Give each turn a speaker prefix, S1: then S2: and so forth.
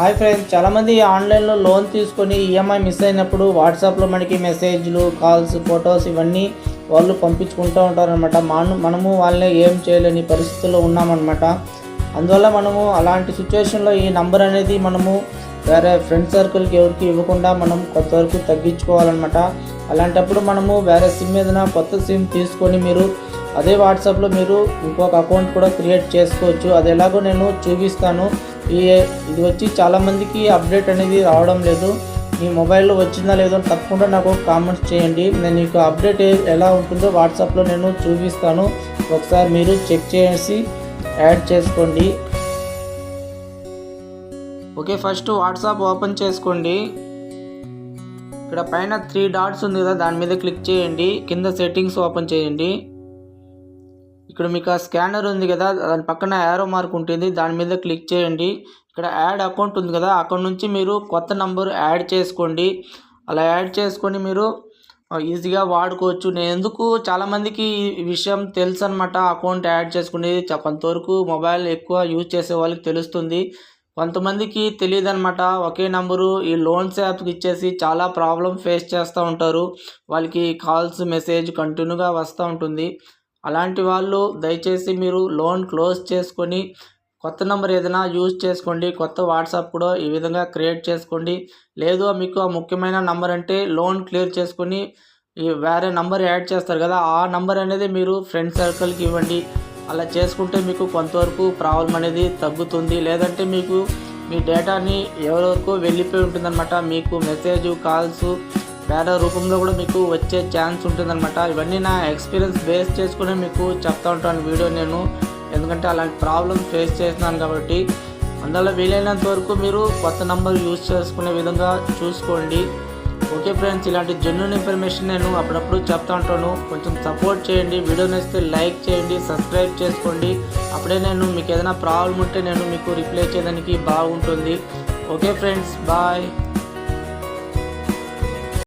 S1: Hi friends చాలామంది ఆన్లైన్లో loan తీసుకొని ఈఎంఐ మిస్ అయినప్పుడు వాట్సాప్లో మనకి మెసేజ్లు కాల్స్ ఫొటోస్ ఇవన్నీ వాళ్ళు పంపించుకుంటూ ఉంటారనమాట మన మనము వాళ్ళని ఏం చేయలేని పరిస్థితుల్లో ఉన్నామన్నమాట. అందువల్ల మనము అలాంటి సిచ్యువేషన్లో ఈ నంబర్ అనేది మనము వేరే ఫ్రెండ్ సర్కిల్కి ఎవరికి ఇవ్వకుండా మనం కొంతవరకు తగ్గించుకోవాలన్నమాట. అలాంటప్పుడు మనము వేరే సిమ్ ఏదైనా కొత్త సిమ్ తీసుకొని మీరు అదే వాట్సాప్లో మీరు ఇంకొక అకౌంట్ కూడా క్రియేట్ చేసుకోవచ్చు. అది ఎలాగో నేను చూపిస్తాను. ఇది వచ్చి చాలామందికి అప్డేట్ అనేది రావడం లేదు. మీ మొబైల్లో వచ్చిందా లేదో అని తప్పకుండా నాకు కామెంట్స్ చేయండి. నేను మీకు అప్డేట్ ఎలా ఉంటుందో వాట్సాప్లో నేను చూపిస్తాను. ఒకసారి మీరు చెక్ చేసి యాడ్ చేసుకోండి. ఓకే ఫస్ట్ వాట్సాప్ ఓపెన్ చేసుకోండి. ఇక్కడ పైన త్రీ డాట్స్ ఉంది కదా దాని మీద క్లిక్ చేయండి. కింద సెట్టింగ్స్ ఓపెన్ చేయండి. ఇక్కడ మీకు ఆ స్కానర్ ఉంది కదా దాని పక్కన యారో మార్క్ ఉంటుంది దాని మీద క్లిక్ చేయండి. ఇక్కడ యాడ్ అకౌంట్ ఉంది కదా అక్కడ నుంచి మీరు కొత్త నంబర్ యాడ్ చేసుకోండి. అలా యాడ్ చేసుకొని మీరు ఈజీగా వాడుకోవచ్చు. నేను ఎందుకు చాలామందికి ఈ విషయం తెలుసు అనమాట అకౌంట్ యాడ్ చేసుకునేది కొంతవరకు మొబైల్ ఎక్కువ యూజ్ చేసే వాళ్ళకి తెలుస్తుంది. కొంతమందికి తెలియదు అనమాట ఒకే నంబరు ఈ లోన్స్ యాప్కి ఇచ్చేసి చాలా ప్రాబ్లం ఫేస్ చేస్తూ ఉంటారు. వాళ్ళకి కాల్స్ మెసేజ్ కంటిన్యూగా వస్తూ ఉంటుంది. అలాంటి వాళ్ళు దయచేసి మీరు లోన్ క్లోజ్ చేసుకొని కొత్త నెంబర్ ఏదైనా యూజ్ చేసుకోండి. కొత్త వాట్సాప్ కూడా ఈ విధంగా క్రియేట్ చేసుకోండి. లేదు మీకు ఆ ముఖ్యమైన నంబర్ అంటే లోన్ క్లియర్ చేసుకొని ఈ వేరే నంబర్ యాడ్ చేస్తారు కదా ఆ నంబర్ అనేది మీరు ఫ్రెండ్ సర్కిల్కి ఇవ్వండి. అలా చేసుకుంటే మీకు కొంతవరకు ప్రాబ్లం అనేది తగ్గుతుంది. లేదంటే మీకు మీ డేటాని ఎవరివరకు వెళ్ళిపోయి ఉంటుందన్నమాట. మీకు మెసేజ్ కాల్స్ పేడ రూపంలో కూడా మీకు వచ్చే ఛాన్స్ ఉంటుందన్నమాట. ఇవన్నీ నా ఎక్స్పీరియన్స్ బేస్ చేసుకుని మీకు చెప్తా ఉంటాను వీడియో నేను. ఎందుకంటే అలాంటి ప్రాబ్లమ్స్ ఫేస్ చేస్తున్నాను కాబట్టి. అందువల్ల వీలైనంత వరకు మీరు కొత్త నంబర్ యూజ్ చేసుకునే విధంగా చూసుకోండి. ఓకే ఫ్రెండ్స్ ఇలాంటి జెన్యున్ ఇన్ఫర్మేషన్ నేను అప్పుడప్పుడు చెప్తా ఉంటాను. కొంచెం సపోర్ట్ చేయండి. వీడియో నచ్చితే లైక్ చేయండి సబ్స్క్రైబ్ చేసుకోండి. అప్పుడే నేను మీకు ఏదైనా ప్రాబ్లం ఉంటే నేను మీకు రిప్లై చేయడానికి బాగుంటుంది. Okay friends bye